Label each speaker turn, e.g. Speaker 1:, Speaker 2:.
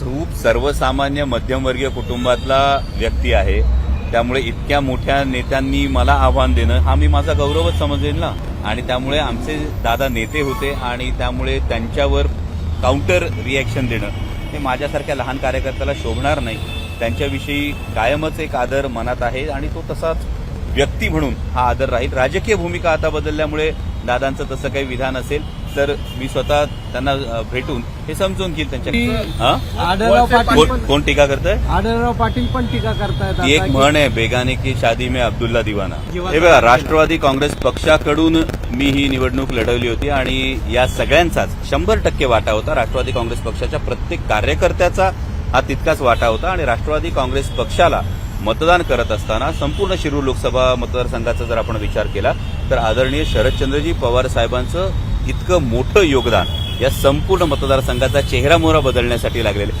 Speaker 1: खूप सर्वसामान्य मध्यमवर्गीय कुटुंबातला व्यक्ती आहे. त्यामुळे इतक्या मोठ्या नेत्यांनी मला आव्हान देणं हा मी माझा गौरवच समजेल ना. आणि त्यामुळे आमचे दादा नेते होते आणि त्यामुळे त्यांच्यावर काउंटर रिॲक्शन देणं. हे माझ्यासारख्या लहान कार्यकर्त्याला शोभणार नाही. त्यांच्याविषयी कायमच एक आदर मनात आहे आणि तो तसाच व्यक्ती म्हणून हा आदर राहील. राजकीय भूमिका आता बदलल्यामुळे दादांचं तसं काही विधान असेल. तर मी स्वतः त्यांना भेटून हे समजून घेईल त्यांच्या हा? कोण टीका करतंय
Speaker 2: आढळराव पाटील पण टीका करतायत
Speaker 1: एक म्हण आहे बेगाने की शादी में अब्दुल्ला दिवाना
Speaker 2: दिवाना.
Speaker 1: हे बघा राष्ट्रवादी काँग्रेस पक्षाकडून मी ही निवडणूक लढवली होती आणि या सगळ्यांचाच शंभर टक्के वाटा होता राष्ट्रवादी काँग्रेस पक्षाच्या प्रत्येक कार्यकर्त्याचा हा तितकाच वाटा होता आणि राष्ट्रवादी काँग्रेस पक्षाला मतदान करत असताना संपूर्ण शिरूर लोकसभा मतदारसंघाचा जर आपण विचार केला तर आदरणीय शरदचंद्रजी पवार साहेबांचं इतकं मोठं योगदान या संपूर्ण मतदारसंघाचा चेहरा मोहरा बदलण्यासाठी लागलेलं